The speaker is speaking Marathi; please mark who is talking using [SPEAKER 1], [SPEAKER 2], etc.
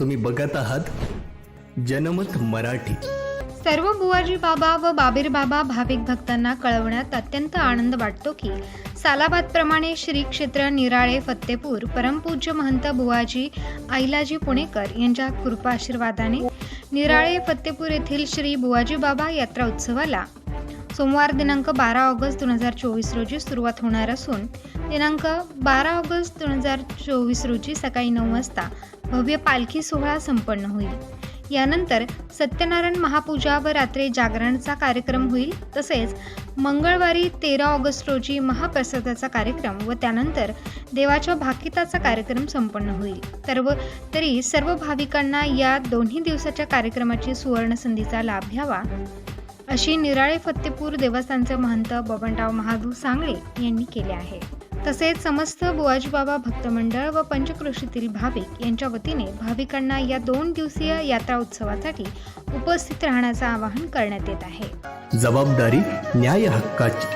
[SPEAKER 1] तुम्ही बघत आहात जनमत मराठी.
[SPEAKER 2] सर्व बुवाजी बाबा व बाबीर बाबा भाविक भक्तांना कळवण्यात अत्यंत आनंद वाटतो की सालाबादप्रमाणे श्री क्षेत्र निराळे फत्तेपूर परमपूज्य महंत बुवाजी आईलाजी पुणेकर यांच्या कृपा आशीर्वादाने निराळे फत्तेपूर येथील श्री बुवाजी बाबा यात्रा उत्सवाला सोमवार दिनांक बारा ऑगस्ट दोन हजार चोवीस रोजी सुरुवात होणार असून दिनांक बारा ऑगस्ट दोन हजार चोवीस रोजी सकाळी नऊ वाजता भव्य पालखी सोहळा संपन्न होईल. यानंतर सत्यनारायण महापूजा व रात्री जागरणचा कार्यक्रम होईल तसेच मंगळवारी तेरा ऑगस्ट रोजी महाप्रसादाचा कार्यक्रम व त्यानंतर देवाच्या भाकिताचा कार्यक्रम संपन्न होईल. तर तरी सर्व भाविकांना या दोन्ही दिवसाच्या कार्यक्रमाची सुवर्णसंधीचा लाभ घ्यावा. अशी निराळे फत्तेपूर देवस्थानचे महंत बबनराव महादू सांगळे यांनी केले आहे. तसेच समस्त बुवाजीबाबा भक्त मंडळ व पंचक्रोशीतील भाविक यांच्या वतीने भाविकांना या दोन दिवसीय यात्रा उत्सवासाठी उपस्थित राहण्याचं आवाहन करण्यात येत आहे.
[SPEAKER 1] जबाबदारी न्याय हक्काची.